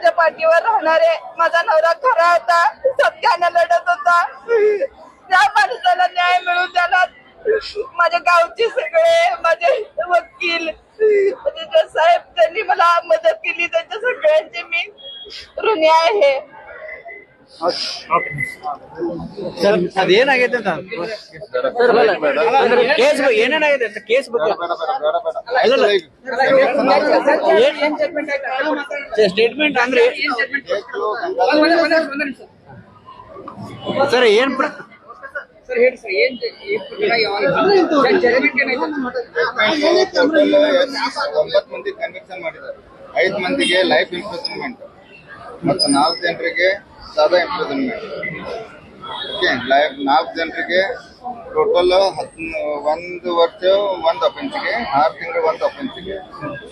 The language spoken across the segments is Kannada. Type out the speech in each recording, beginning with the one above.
माझ्या पाठीवर राहणारे माझा नवरा खरा होता सत्याने लढत होता. त्या माणसाला न्याय मिळून त्याला माझ्या गावचे सगळे माझे वकील म्हणजे साहेब त्यांनी मला मदत केली त्यांच्या सगळ्यांचे मी ऋणी आहे. ಸರ್ ಅದೇನಾಗೈತೆ ಅಂತ? ಅಂದ್ರೆ ಕೇಸ್ ಏನೇನಾಗಿದೆ ಅಂತ ಕೇಸ್ ಸ್ಟೇಟ್ಮೆಂಟ್ ಅಂದ್ರೆ ಸರ್ ಏನ್ ಒಂಬತ್ತು ಮಂದಿ ಕನ್ವಿಕ್ಷನ್ ಮಾಡಿದ್ದಾರೆ. ಐದು ಮಂದಿಗೆ ಲೈಫ್ ಇಂಪ್ರೂವ್ಮೆಂಟ್ ಮತ್ತೆ ನಾಲ್ಕು ಜನರಿಗೆ ಸಾದಾ ಜನ ಓಕೆ ಲೈಫ್ ನಾಲ್ಕು ಜನರಿಗೆ ಟೋಟಲ್ ಹತ್ ಒಂದು ವರ್ಷ ಒಂದು ಅಫೆನ್ಸ್ಗೆ ಆರು ತಿಂಗಳು ಒಂದು ಅಫೆನ್ಸ್ಗೆ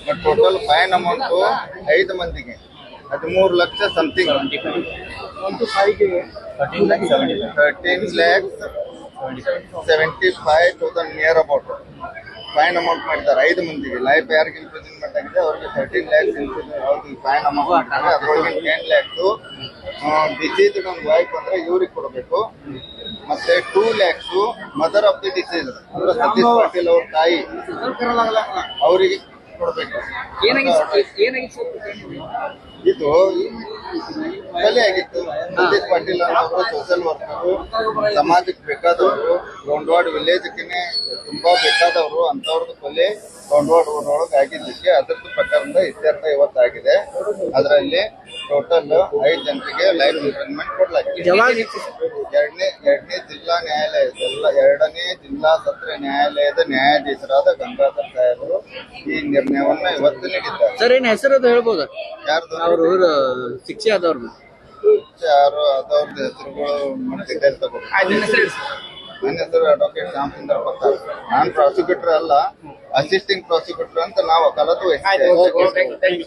ಬಟ್ ಟೋಟಲ್ ಫೈನ್ ಅಮೌಂಟು ಐದು ಮಂದಿಗೆ ಹದಿಮೂರು lakh something thirteen lakhs seventy five thousand near about fine amount ಮಾಡ್ತಾರೆ ಐದು ಮಂದಿಗೆ ಲೈಫ್ ಯಾರಿಗೆ ಇಂಪ್ರೂವ್ಮೆಂಟ್ ಆಗಿದೆ ಅವ್ರಿಗೆ ತರ್ಟೀನ್ ಲ್ಯಾಕ್ಸ್ ಅವ್ರಿಗೆ ಫೈನ್ ಅಮೌಂಟ್ ಮಾಡ್ತಾರೆ ಅದರೊಳಗೆ ಟೆನ್ ಲ್ಯಾಕ್ಸು ಡಿಸೀಸ್ಡ್ ಒಂದು ವೈಫ್ ಅಂದ್ರೆ ಇವ್ರಿಗೆ ಕೊಡಬೇಕು. ಮತ್ತೆ two lakhs mother of the deceased ಅಂದ್ರೆ ಸತೀಶ್ ಪಾಟೀಲ್ ಅವ್ರ ತಾಯಿ. ಅವರಿಗೆ ಕೊಡಬೇಕು. ಇದು ಕೊಲೆ ಆಗಿತ್ತು. ಸತೀಶ್ ಪಾಟೀಲ್ ಅವರು ಸೋಷಿಯಲ್ ವರ್ಕರು ಸಮಾಜಕ್ಕೆ ಬೇಕಾದವರು ಗೊಂಡವಾಡ ವಿಲೇಜ್ಗೆ ತುಂಬಾ ಬೇಕಾದವರು ಅಂತವ್ರದ್ದು ಕೊಲೆ ಗೊಂಡವಾಡ ಊರೊಳಗೆ ಆಗಿದ್ದಕ್ಕೆ ಅದರದ್ದು ಪ್ರಕರಣದ ಇತ್ಯರ್ಥ ಇವತ್ತಾಗಿದೆ. ಅದರಲ್ಲಿ ಟೋಟಲ್ ಐದು ಜನರಿಗೆ ಲೈಫ್ ಇಂಪ್ರೂವ್ಮೆಂಟ್ ಕೊಡಲಾಗಿದೆ. ಎರಡನೇ ಎರಡನೇ ಜಿಲ್ಲಾ ನ್ಯಾಯಾಲಯದ ಎಲ್ಲ ಎರಡನೇ ಜಿಲ್ಲಾ ಸತ್ರ ನ್ಯಾಯಾಲಯದ ನ್ಯಾಯಾಧೀಶರಾದ ಗಂಗಾಧರ್ ಸಾಹೇಬರು ಈ ನಿರ್ಣಯವನ್ನ ಇವತ್ತು ನೀಡಿದ್ದಾರೆ. ಸರ್ ಏನ್ ಹೆಸರು ಹೇಳ್ಬೋದು? ಯಾರ್ದು? ಅವರು ಶಿಕ್ಷೆ ಆದವ್ರದ್ದು. ಯಾರು ಅದವ್ರ ಹೆಸರುಗಳು ನಿನ್ನ ಹೆಸರು ನನ್ನ ಹೆಸರು ಅಡ್ವೊಕೇಟ್ ರಾಮಚಂದ್ರ ಪತ್ತಾರ್ ನಾನ್ ಪ್ರಾಸಿಕ್ಯೂಟರ್ ಅಲ್ಲ ಅಸಿಸ್ಟಿಂಗ್ ಪ್ರಾಸಿಕ್ಯೂಟರ್ ಅಂತ ನಾವು ಕಲತು ವಹಿಸಿದ್ದೇವೆ